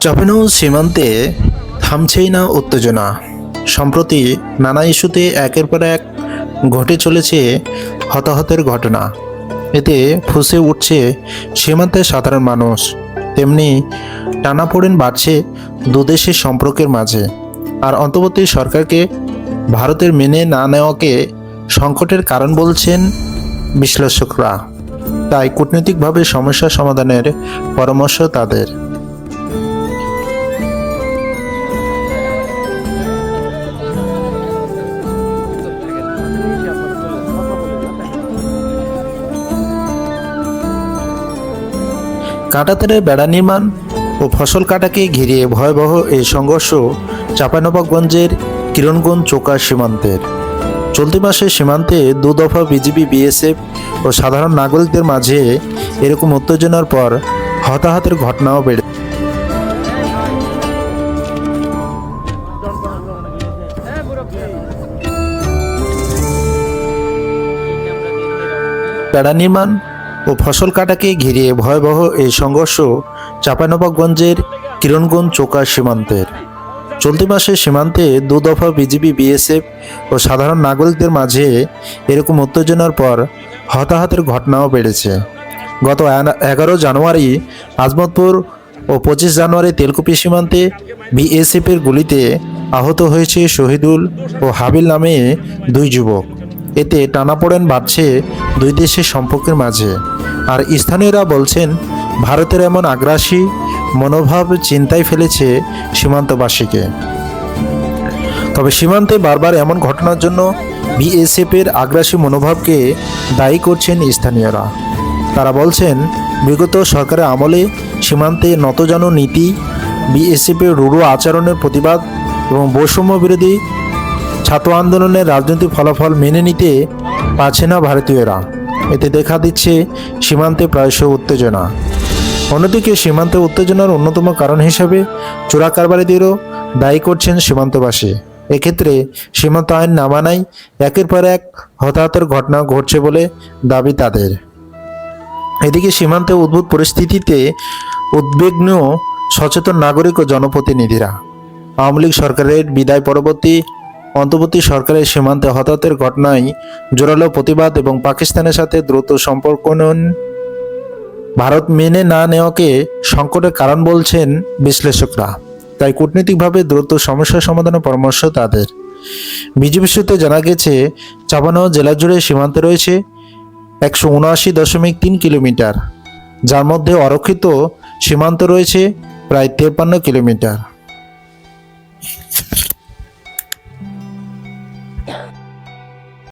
চাপানো সীমান্তে থামছেই না উত্তেজনা। সম্প্রতি নানা ইস্যুতে একের পর এক ঘটে চলেছে হতাহতের ঘটনা। এতে ফুসে উঠছে সীমান্তের সাধারণ মানুষ। তেমনি টানাপোড়েন বাড়ছে দুদেশের সম্পর্কের মাঝে। আর অন্তর্বর্তী সরকারকে ভারতের মেনে না নেওয়াকে সংকটের কারণ বলছেন বিশ্লেষকরা। তাই কূটনৈতিকভাবে সমস্যা সমাধানের পরামর্শ তাদের। কাঁটাতারের বেড়া নির্মাণ ও ফসল কাটাকে ঘিরে ভয়াবহ এই সংঘর্ষ চাঁপানবাবগঞ্জের কিরণগঞ্জ চোকা সীমান্তের। চলতি মাসে সীমান্তে দু দফা বিজিবি, বিএসএফ ও সাধারণ নাগরিকদের মাঝে এরকম উত্তেজনার পর হতাহতের ঘটনাও বেড়ে বেড়া নির্মাণ ও ফসল কাটাকে ঘিরে ভয়াবহ এই সংঘর্ষ চাঁপানবাবগঞ্জের কিরণগঞ্জ চোকা সীমান্তের। চলতি মাসে সীমান্তে দু দফা বিজিবি, বিএসএফ ও সাধারণ নাগরিকদের মাঝে এরকম উত্তেজনার পর হতাহতের ঘটনাও বেড়েছে। গত এগারো জানুয়ারি আজমতপুর ও পঁচিশ জানুয়ারি তেলকুপি সীমান্তে বিএসএফের গুলিতে আহত হয়েছে শহীদুল ও হাবিল নামে দুই যুবক। এতে টানাপোড়েন বাড়ছে দুই দেশের সম্পর্কের মাঝে। আর স্থানীয়রা বলছেন, ভারতের এমন আগ্রাসী মনোভাব চিন্তায় ফেলেছে সীমান্তবাসীকে। তবে সীমান্তে বারবার এমন ঘটনার জন্য বিএসএফের আগ্রাসী মনোভাবকে দায়ী করছেন স্থানীয়রা। তারা বলছেন, বিগত সরকারের আমলে সীমান্তে নতজানু নীতি, বিএসএফের রূঢ় আচরণের প্রতিবাদ এবং বৈষম্য বিরোধী ছাত্র আন্দোলনের রাজনৈতিক ফলাফল মেনে নিতে পারছে না ভারতীয়রা। এতে দেখা দিচ্ছে সীমান্তে প্রায়শ উত্তেজনা। অন্যদিকে সীমান্তে উত্তেজনার অন্যতম কারণ হিসেবে চোরা কারবারিদেরও দায়ী করছেন সীমান্তবাসী। এক্ষেত্রে সীমান্ত আইন না মানায় একের পর এক হতাহতের ঘটনা ঘটছে বলে দাবি তাদের। এদিকে সীমান্তে উদ্ভূত পরিস্থিতিতে উদ্বিগ্ন সচেতন নাগরিক ও জনপ্রতিনিধিরা। আওয়ামী লীগ সরকারের বিদায় পরবর্তী অন্তর্বর্তী সরকারের সীমান্তে হতাহতের ঘটনায় জোরালো প্রতিবাদ এবং পাকিস্তানের সাথে দ্রুত সম্পর্ক ভারত মেনে না নেওয়াকে সংকটের কারণ বলছেন বিশ্লেষকরা। তাই কূটনৈতিকভাবে দ্রুত সমস্যা সমাধানের পরামর্শ তাদের। বিজেপি সূত্রে জানা গেছে, চাপানো জেলা জুড়ে সীমান্ত রয়েছে একশো উনআশি দশমিক তিন কিলোমিটার। যার মধ্যে অরক্ষিত সীমান্ত রয়েছে প্রায় তেপান্ন কিলোমিটার।